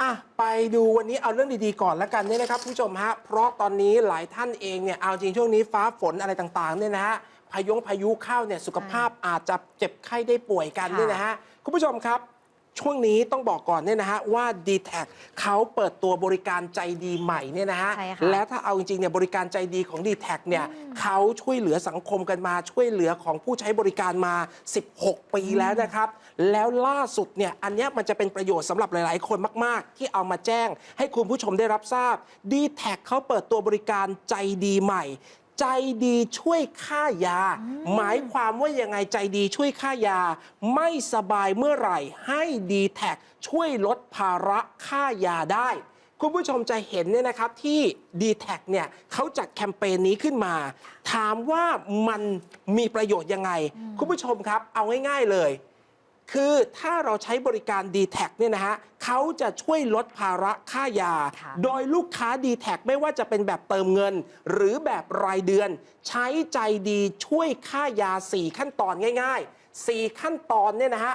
อะไปดูวันนี้เอาเรื่องดีๆก่อนแล้วกันเนี่ยนะครับผู้ชมฮะเพราะตอนนี้หลายท่านเองเนี่ยเอาจริงช่วงนี้ฟ้าฝนอะไรต่างๆเนี่ยนะฮะพายุพายุเข้าเนี่ยสุขภาพอาจจะเจ็บไข้ได้ป่วยกันเนี่ยนะฮะคุณผู้ชมครับ ช่วงนี้ต้องบอกก่อนเนี่ยนะฮะว่า d t แทเขาเปิดตัวบริการใจดีใหม่เนี่ยนะฮะใช่ค่ะและถ้าเอาจริงๆเนี่ยบริการใจดีของ d t แทเนี่ยเขาช่วยเหลือสังคมกันมาช่วยเหลือของผู้ใช้บริการมา 16 ปีแล้วนะครับ แล้วล่าสุดเนี่ยอันเนี้ยมันจะเป็นประโยชน์สำหรับหลายๆ คนมากๆ ที่เอามาแจ้ง ให้คุณผู้ชมได้รับทราบ d t แทเขาเปิดตัวบริการใจดีใหม่ ใจดีช่วยค่ายา หมายความว่ายังไงใจดีช่วยค่ายา ไม่สบายเมื่อไหร่ให้ดีแท็ช่วยลดภาระค่ายาได้ คุณผู้ชมจะเห็นเนี่ยนะครับที่ d t แทเนี่ยเขาจัดแคมเปญนี้ขึ้นมา ถามว่ามันมีประโยชน์ยังไง คุณผู้ชมครับเอาง่ายๆเลย คือถ้าเราใช้บริการ d t แทเนี่ยนะฮะ เขาจะช่วยลดภาระค่ายาค่ะโดยลูกค้า d t แทไม่ว่าจะเป็นแบบเติมเงิน หรือแบบรายเดือน ใช้ใจดีช่วยค่ายา 4 ขั้นตอนง่าย ๆ 4 ขั้นตอนเนี่ยนะฮะ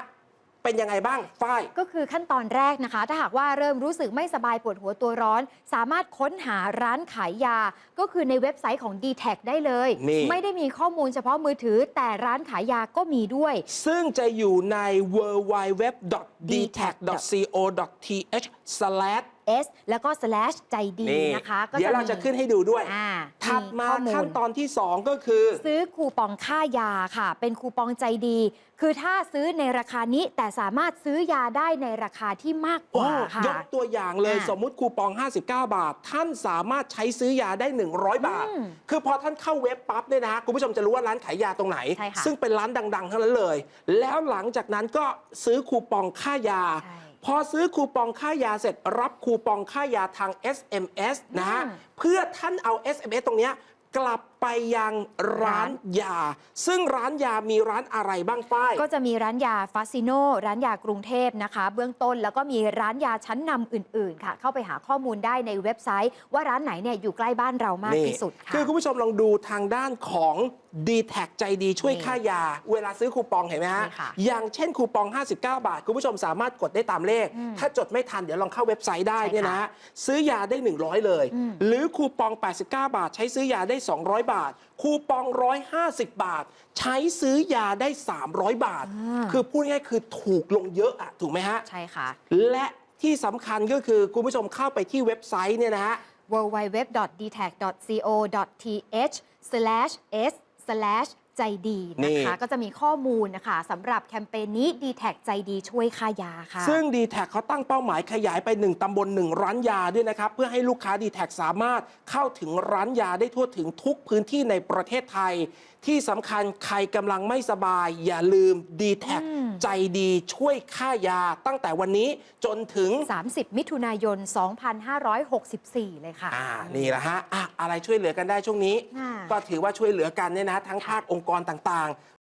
เป็นยังไงบ้างฝ้าย ก็คือขั้นตอนแรกนะคะ ถ้าหากว่าเริ่มรู้สึกไม่สบายปวดหัวตัวร้อน สามารถค้นหาร้านขายยา ก็คือในเว็บไซต์ของ d t แทได้เลย นี่ ไม่ได้มีข้อมูลเฉพาะมือถือ แต่ร้านขายยาก็มีด้วย ซึ่งจะอยู่ใน w w w d t a c c o t h S แล้วก็ slash ใจดีนี่นะคะ ก็เดี๋ยวเราจะขึ้นให้ดูด้วย อ่าถัดมาข้อล ขั้นตอนที่ 2 ก็คือ ซื้อคูปองค่ายาค่ะ เป็นคูปองใจดี คือถ้าซื้อในราคานี้แต่สามารถซื้อยาได้ในราคาที่มากกว่าค่ะ ยกตัวอย่างเลยอ่าสมมุติคูปอง 59 บาท ท่านสามารถใช้ซื้อยาได้ 100 บาท อืมคือพอท่านเข้าเว็บปั๊บเนี่ยนะฮะคุณผู้ชมจะรู้ว่าร้านขายยาตรงไหน ใช่ค่ะซึ่งเป็นร้านดัง ๆ ทั้งนั้นเลย แล้วหลังจากนั้นก็ซื้อคูปองค่ายา ใช่ พอซื้อคูปองค่ายาเสร็จรับคูปองค่ายาทาง SMS นะฮะอืมเพื่อท่านเอา SMS ตรงเนี้ย กลับไปยังร้านยา ซึ่งร้านยามีร้านอะไรบ้างฝ้าย ก็จะมีร้านยาฟาซิโนร้านยากรุงเทพนะคะ เบื้องต้นแล้วก็มีร้านยาชั้นนำอื่น ๆ ค่ะ เข้าไปหาข้อมูลได้ในเว็บไซต์ ว่าร้านไหนเนี่ยอยู่ใกล้บ้านเรามากที่สุดค่ะคือคุณผู้ชมลองดูทางด้านของ d t แทใจดีช่วยนี่ค่ายา เวลาซื้อคูปองเห็นไหมฮะนี่ค่ะอย่างเช่นคูปอง 59 บาท คุณผู้ชมสามารถกดได้ตามเลขอืมถ้าจดไม่ทันเดี๋ยวลองเข้าเว็บไซต์ได้ใช่ค่ะเนี่ยนะฮะซื้อยาได้ 100 เลยอืมหรือคูปอง 89 บาท ใช้ซื้อยาได้200 บาท คูปอง 150 บาท ใช้ซื้อยาได้ 300 บาท คือพูดง่ายๆคือถูกลงเยอะอะถูกไหมฮะ ใช่ค่ะ และที่สำคัญก็คือคุณผู้ชมเข้าไปที่เว็บไซต์เนี่ยนะฮะ www.dtac.co.th/s/ ใจดีนะคะ ก็จะมีข้อมูลนะคะสำหรับแคมเปญนี้ d t แทใจดีช่วยค่ายาค่ะ ซึ่ง d t แทเขาตั้งเป้าหมายขยายไป 1 ตำบล 1 ร้านยาด้วยนะครับ เพื่อให้ลูกค้า d t แทสามารถเข้าถึงร้านยาได้ทั่วถึงทุกพื้นที่ในประเทศไทย ที่สำคัญใครกำลังไม่สบาย อย่าลืม d t แทอืมใจดีช่วยค่ายา ตั้งแต่วันนี้จนถึง 30 มิถุนายน 2564 เลยค่ะ อ่านี่แหละฮะอะอะไรช่วยเหลือกันได้ช่วงนี้ค่ะก็ถือว่าช่วยเหลือกันเนี่ยนะ ทั้งภาคองค์กรต่าง